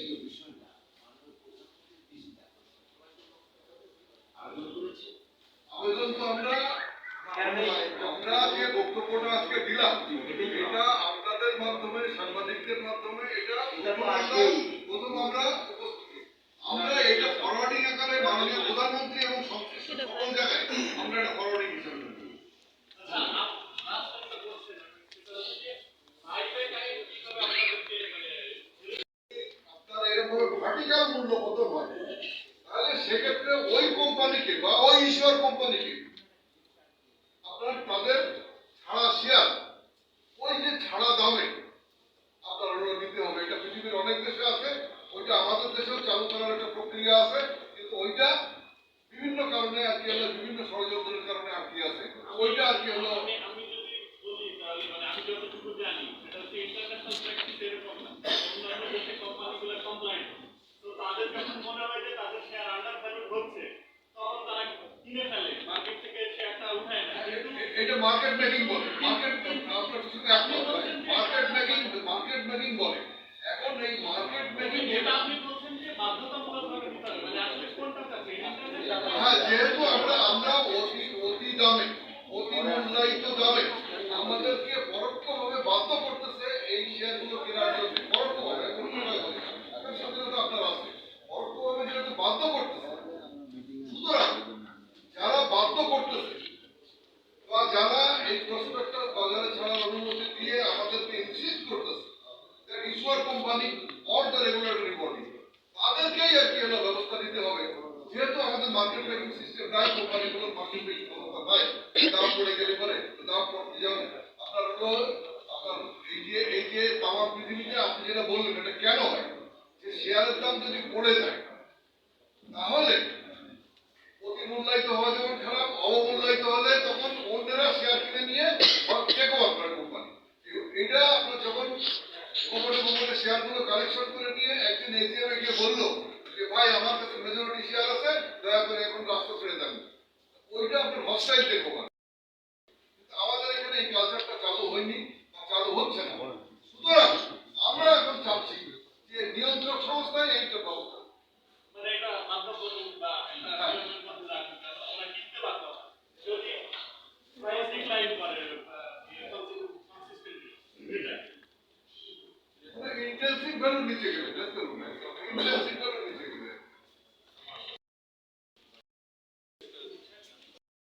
সেই বিষয়টা আবেদন করেছে আবেদন তো আমরা আমরা যে বক্তব্যটা আজকে দিলাম এটা আপনাদের মাধ্যমে সাংবাদিকদের মাধ্যমে এটা প্রথম আমরা প্রথম আমরা উপস্থিত। আমরা এটা ফরওয়ার্ডিং আকারে মাননীয় এরকম ভার্টিক্যাল মূল্য কত হয় তাহলে সেক্ষেত্রে ওই কোম্পানিকে বা ওই ঈশ্বর কোম্পানিকে আপনার তাদের ছাড়া শেয়ার ওই যে ছাড়া দামে আপনার হলো নিতে হবে। এটা পৃথিবীর অনেক দেশে আছে, ওইটা আমাদের দেশেও চালু করার একটা প্রক্রিয়া আছে, কিন্তু ওইটা বিভিন্ন কারণে আর কি হলো বিভিন্ন ষড়যন্ত্রের কারণে আটকে আছে, ওইটা আর কি হলো আমি আমি যদি বলি তাহলে মানে আমি যতটুকু জানি সেটা হচ্ছে ইন্টারন্যাশনাল প্র্যাকটিস এরকম না অন্যান্য দেশে কোম্পানিগুলো কমপ্লায়েন্ট তো তাদের যখন মনে হয় যে তাদের শেয়ার আন্ডার ভ্যালু হচ্ছে তখন তারা কিনে ফেলে মার্কেট থেকে শেয়ারটা উঠায় না কিন্তু এ- এটা মার্কেট মেকিং বলে। মার্কেট আপনার কিছুতে একমত মার্কেট মেকিং মার্কেট মেকিং বলে। এখন এই মার্কেট মেকিং যেটা আপনি বলছেন যে বাধ্যতামূলকভাবে দিতে হবে মানে আসলে কোনটা আছে হ্যাঁ যেহেতু আমরা আমরা অতি অতি দামে অতি মূল্যায়িত দামে আমাদেরকে পরোক্ষভাবে বাধ্য করতেছে এই শেয়ারগুলো কেনার জন্য পরোক্ষভাবে এখন উপায় হবে না। এখন স্বাধীনতা আপনার আছে পরোক্ষভাবে যেহেতু বাধ্য করতেছে সুতরাং যারা বাধ্য করতেছে বা যারা এই প্রসপেক্টাস বাজারে ছাড়ার অনুমতি দিয়ে আমাদেরকে ইনসিস্ট করতেছে দ্যাট ইস্যুয়ার রেগুলেটরি বডি তাদেরকেই আর কি ব্যবস্থা হবে। যেহেতু আমাদের মার্কেট সিস্টেম নাই কোম্পানিগুলোর মার্কেট ক্ষমতা নাই দাম পড়ে গেলে পরে দাম পড়তে যাবে আপনার হলো, আপনার এই যে এই যে পৃথিবীতে আপনি যেটা বললেন, এটা কেন হয়? যে শেয়ারের দাম যদি পড়ে যায় তাহলে অতি মূল্যায়িত হওয়া যেমন খারাপ অবমূল্যায়িত হলে তখন অন্যরা শেয়ার কিনে নিয়ে টেক ওভার করে কোম্পানি এটা আপনার যখন গোপনে গোপনে শেয়ারগুলো কালেকশন করে নিয়ে একদিন এজিএমে গিয়ে বলল যে ভাই আমার কাছে মেজরিটি শেয়ার আছে দয়া করে এখন রাস্তা ছেড়ে দেন। ওইটা আপনার হস্টাইল ওভার আমাদের এখানে এই কালচারটা চালু হয়নি বা চালু হচ্ছে না। সুতরাং আমরা এখন চাচ্ছি যে নিয়ন্ত্রক সংস্থায় এইটা ব্যবস্থা মানে এটা বাধ্যতামূলক ነው።